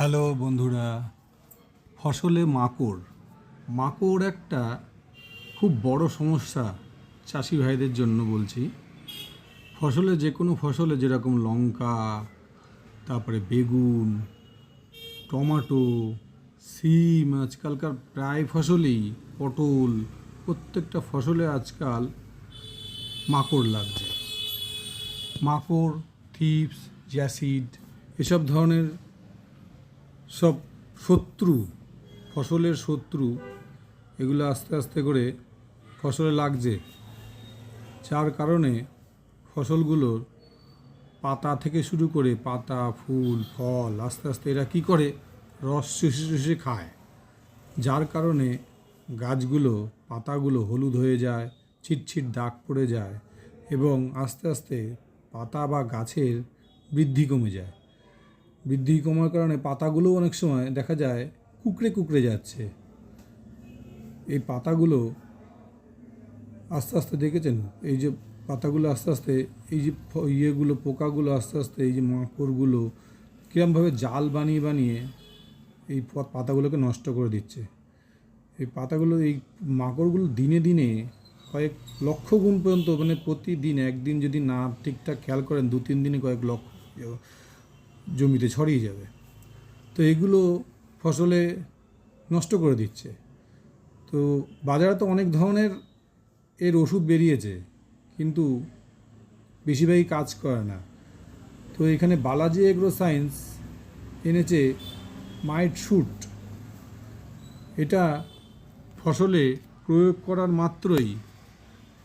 Hello বন্ধুরা, ফসলে মাকড়। মাকড় একটা খুব বড় সমস্যা চাষি ভাইদের জন্য বলছি। ফসলে যে কোনো ফসলে যেরকম লঙ্কা, তারপরে বেগুন, টমাটো, সিম, আজকালকার প্রায় ফসলেই পটল, প্রত্যেকটা ফসলে আজকাল মাকড় লাগছে। মাকড়, থিপস, জ্যাসিড, এসব ধরনের সব শত্রু, ফসলের শত্রু, এগুলো আস্তে আস্তে করে ফসলে লাগছে। যার কারণে ফসলগুলোর পাতা থেকে শুরু করে পাতা, ফুল, ফল, আস্তে আস্তে এরা কী করে? রস শুষে শুষে খায়। যার কারণে গাছগুলো, পাতাগুলো হলুদ হয়ে যায়, ছিটছিট দাগ পড়ে যায় এবং আস্তে আস্তে পাতা বা গাছের বৃদ্ধি কমে যায়। বৃদ্ধি কমার কারণে পাতাগুলো অনেক সময় দেখা যায় কুকড়ে কুকড়ে যাচ্ছে। এই পাতাগুলো আস্তে আস্তে দেখেছেন? এই যে পাতাগুলো আস্তে আস্তে, এই যে ইয়েগুলো, পোকাগুলো আস্তে আস্তে, এই যে মাকড়গুলো কীরমভাবে জাল বানিয়ে বানিয়ে এই পাতাগুলোকে নষ্ট করে দিচ্ছে। এই পাতাগুলো, এই মাকড়গুলো দিনে দিনে কয়েক লক্ষ গুণ পর্যন্ত মানে প্রতিদিন একদিন যদি না ঠিকঠাক খেয়াল করেন দু তিন দিনে কয়েক লক্ষ। জমিতে ছড়িয়ে যাবে। তো এগুলো ফসলে নষ্ট করে দিচ্ছে। তো বাজারে তো অনেক ধরনের এর ওষুধ বেরিয়েছে, কিন্তু বেশিরভাগই কাজ করে না। তো এখানে বালাজি এগ্রো সায়েন্স এনেছে মাইট শুট। এটা ফসলে প্রয়োগ করার মাত্রই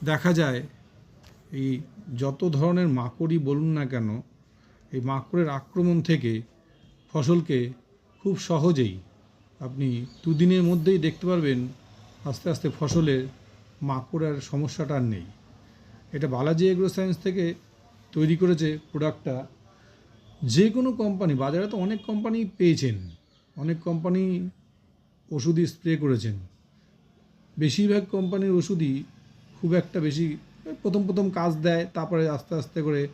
দেখা যায়, এই যত ধরনের মাকড়ই বলুন না কেন এই মাকড়ের আক্রমণ থেকে ফসলকে খুব সহজেই আপনি দুদিনের মধ্যেই দেখতে পারবেন আস্তে আস্তে ফসলের মাকড়ের সমস্যাটা আর নেই। এটা বালাজি এগ্রো সায়েন্স থেকে তৈরি করেছে প্রোডাক্টটা। যে কোনো কোম্পানি, বাজারে তো অনেক কোম্পানি পেয়েছেন, অনেক কোম্পানি ওষুধই স্প্রে করেছেন। বেশিরভাগ কোম্পানির ওষুধই খুব একটা বেশি, প্রথম প্রথম কাজ দেয়, তারপরে আস্তে আস্তে করে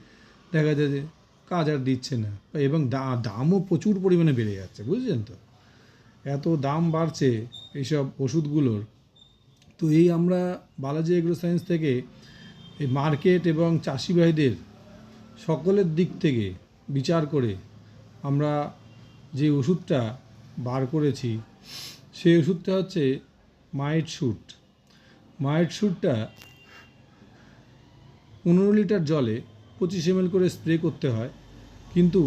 দেখা যায় যে কাজ আর দিচ্ছে না। এবং দামও প্রচুর পরিমাণে বেড়ে যাচ্ছে বুঝছেন তো? এত দাম বাড়ছে এইসব ওষুধগুলোর। তো এই আমরা বালাজি এগ্রো সায়েন্স থেকে এই মার্কেট এবং চাষি ভাইদের সকলের দিক থেকে বিচার করে আমরা যে ওষুধটা বার করেছি, সেই ওষুধটা হচ্ছে মাইট শুট। মাইট শুটটা পনেরো লিটার জলে পঁচিশ এম করে স্প্রে করতে হয়। কিন্তু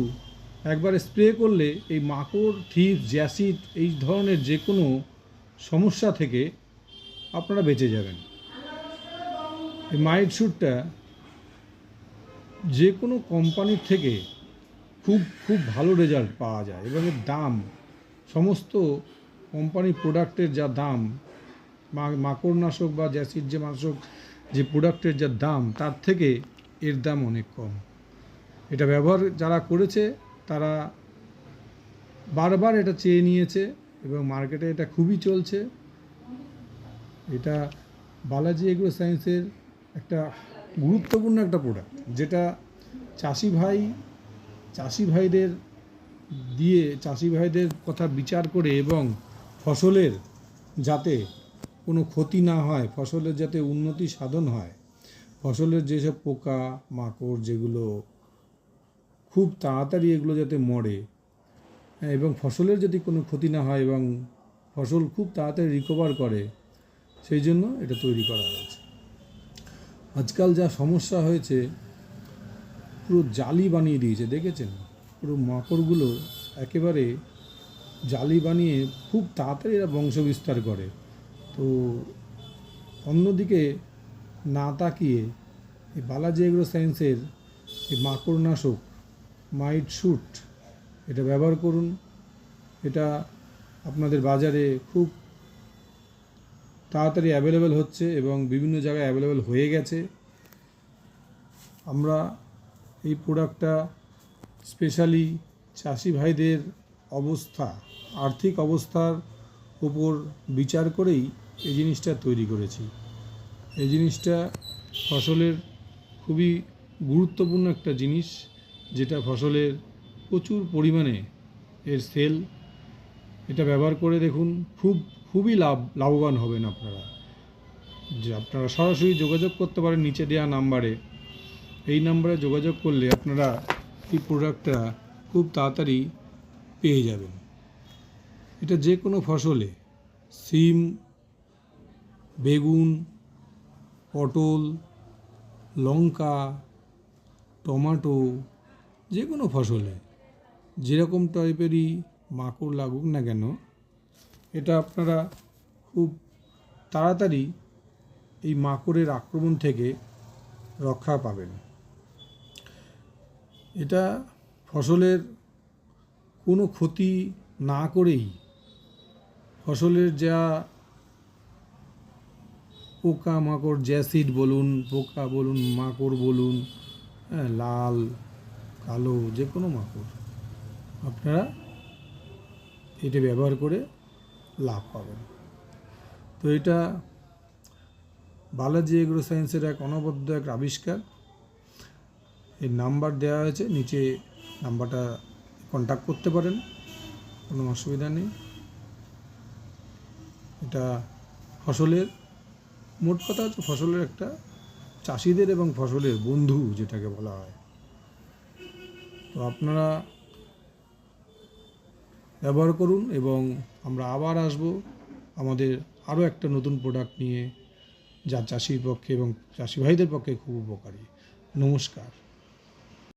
একবার স্প্রে করলে এই মাকড় থিপ জ্যাসিড, এই ধরনের যে কোনো সমস্যা থেকে আপনারা বেঁচে যাবেন। এই মাইট শ্যুটটা যে কোনো কোম্পানির থেকে খুব খুব ভালো রেজাল্ট পাওয়া যায় এবং এর দাম, সমস্ত কোম্পানির প্রোডাক্টের যা দাম মাকড়নাশক বা জ্যাসিড যে নাশক যে প্রোডাক্টের যা দাম, তার থেকে এর দাম অনেক কম। এটা ব্যবহার যারা করেছে, তারা বারবার এটা চেয়ে নিয়েছে এবং মার্কেটে এটা খুবই চলছে। এটা বালাজি এগ্রো সায়েন্সের একটা গুরুত্বপূর্ণ একটা প্রোডাক্ট যেটা চাষি ভাই, চাষি ভাইদের দিয়ে, চাষি ভাইদের কথা বিচার করে এবং ফসলের যাতে কোনো ক্ষতি না হয়, ফসলের যাতে উন্নতি সাধন হয়, ফসলের যেসব পোকা, মাকড় যেগুলো খুব তাড়াতাড়ি এগুলো যাতে মরে। এবং ফসলের যদি কোনো ক্ষতি না হয় এবং ফসল খুব তাড়াতাড়ি রিকভার করে, সেই জন্য এটা তৈরি করা হয়েছে। আজকাল যা সমস্যা হয়েছে, পুরো জালি বানিয়ে দিয়েছে, দেখেছেন? পুরো মাকড়গুলো একেবারে জালি বানিয়ে খুব তাড়াতাড়ি এরা বংশ বিস্তার করে। তো অন্যদিকে না তাকিয়ে এই বালাজি এগ্রো সায়েন্সের এই মাকড়নাশক মাইট শুট এটা ব্যবহার করুন। এটা আপনাদের বাজারে খুব তাড়াতাড়ি অ্যাভেলেবেল হচ্ছে এবং বিভিন্ন জায়গায় অ্যাভেলেবেল হয়ে গেছে। আমরা এই প্রোডাক্টটা স্পেশালি চাষি ভাইদের অবস্থা, আর্থিক অবস্থার উপর বিচার করেই এই জিনিসটা তৈরি করেছি। এই জিনিসটা ফসলের খুবই গুরুত্বপূর্ণ একটা জিনিস। যেটা ফসলের প্রচুর পরিমাণে এর সেল, এটা ব্যবহার করে দেখুন খুব, খুবই লাভ, লাভবান হবেন আপনারা। যে আপনারা সরাসরি যোগাযোগ করতে পারেন নিচে দেওয়া নাম্বারে। এই নাম্বারে যোগাযোগ করলে আপনারা এই প্রোডাক্টটা খুব তাড়াতাড়ি পেয়ে যাবেন। এটা যে কোনো ফসলে সিম, বেগুন, পটল, লঙ্কা, টমাটো যে কোনো ফসলে, যেরকম টাইপেরই মাকড় লাগুক না কেন, এটা আপনারা খুব তাড়াতাড়ি এই মাকড়ের আক্রমণ থেকে রক্ষা পাবেন। এটা ফসলের কোনো ক্ষতি না করেই ফসলের যা পোকা মাকড়, জ্যাসিড বলুন, পোকা বলুন, মাকড় বলুন হ্যাঁ লাল কালো যে কোনো মাকড়, আপনারা এটা ব্যবহার করে লাভ পাবেন। তো এটা বালাজি এগ্রো সায়েন্সের এক অনবদ্য এক আবিষ্কার। এর নাম্বার দেওয়া হয়েছে, নিচে নাম্বারটা কন্ট্যাক্ট করতে পারেন, কোনো অসুবিধা নেই। এটা ফসলের, মোট কথা হচ্ছে ফসলের একটা চাষিদের এবং ফসলের বন্ধু যেটাকে বলা হয়। তো আপনারা ব্যবহার করুন এবং আমরা আবার আসব আমাদের আরও একটা নতুন প্রোডাক্ট নিয়ে যা চাষির পক্ষে এবং চাষি ভাইদের পক্ষে খুব উপকারী। নমস্কার।